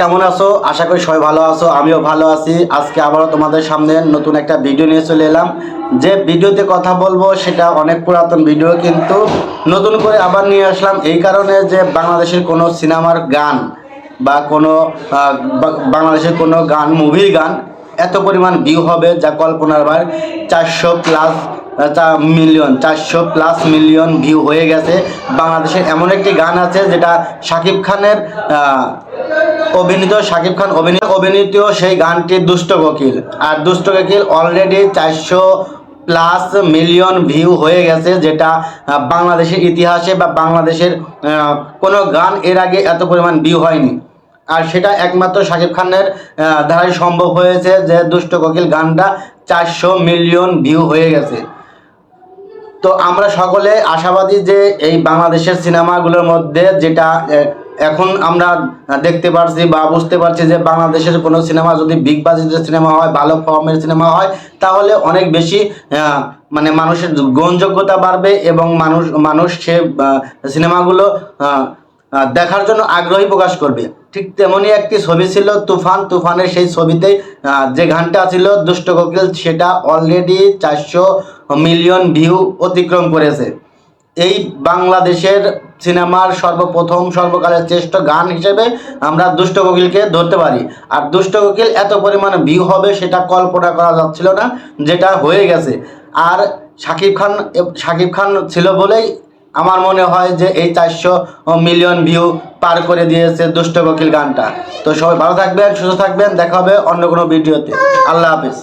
কেমন আছো? আশা করি সবাই ভালো আছো, আমিও ভালো আছি। আজকে আবারও তোমাদের সামনে নতুন একটা ভিডিও নিয়ে চলে এলাম। যে ভিডিওতে কথা বলব সেটা অনেক পুরাতন ভিডিও, কিন্তু নতুন করে আবার নিয়ে আসলাম এই কারণে যে বাংলাদেশের কোনো সিনেমার গান বা কোনো বাংলাদেশের কোনো গান মুভি গান এত পরিমাণ ভিউ হবে যা কল্পনার বার চারশো প্লাস মিলিয়ন চারশো প্লাস মিলিয়ন ভিউ হয়ে গেছে। বাংলাদেশের এমন একটি গান আছে যেটা শাকিব খানের অভিনীত, শাকিব খান অভিনীত অভিনীত সেই গানটি দুষ্ট কোকিল। আর দুষ্ট কোকিল অলরেডি চারশো প্লাস মিলিয়ন ভিউ হয়ে গেছে, যেটা বাংলাদেশের ইতিহাসে বা বাংলাদেশের কোনো গান এর আগে এত পরিমাণ ভিউ হয়নি। আর সেটা একমাত্র শাকিব খানের দ্বারাই সম্ভব হয়েছে যে দুষ্ট কোকিল গানটা চারশো মিলিয়ন ভিউ হয়ে গেছে। তো আমরা সকলে আশাবাদী যে এই বাংলাদেশের সিনেমাগুলোর মধ্যে যেটা এখন আমরা দেখতে পারছি বা বুঝতে পারছি যে বাংলাদেশের কোনো সিনেমা যদি বিগ বাজেটের সিনেমা হয়, ভালো ফর্মের সিনেমা হয়, তাহলে অনেক বেশি মানে মানুষের গ্রহণযোগ্যতা বাড়বে এবং মানুষ মানুষ সে সিনেমাগুলো দেখার জন্য আগ্রহী প্রকাশ করবে। ঠিক তেমনই একটি ছবি ছিল তুফান। তুফানের সেই ছবিতে যে গানটা ছিল, দুষ্ট কোকিল, সেটা অলরেডি চারশো মিলিয়ন ভিউ অতিক্রম করেছে। এই বাংলাদেশের সিনেমার সর্বপ্রথম, সর্বকালের শ্রেষ্ঠ গান হিসেবে আমরা দুষ্ট কোকিলকে ধরতে পারি। আর দুষ্ট কোকিল এত পরিমাণে ভিউ হবে, সেটা কল্পনা করা যাচ্ছিল না, যেটা হয়ে গেছে। আর শাকিব খান শাকিব খান ছিল বলেই আমার মনে হয় যে এই চারশো মিলিয়ন ভিউ পার করে দিয়েছে দুষ্ট কোকিল গানটা। তো সবাই ভালো থাকবেন, সুস্থ থাকবেন, দেখা হবে অন্য কোনো ভিডিওতে। আল্লাহ হাফিজ।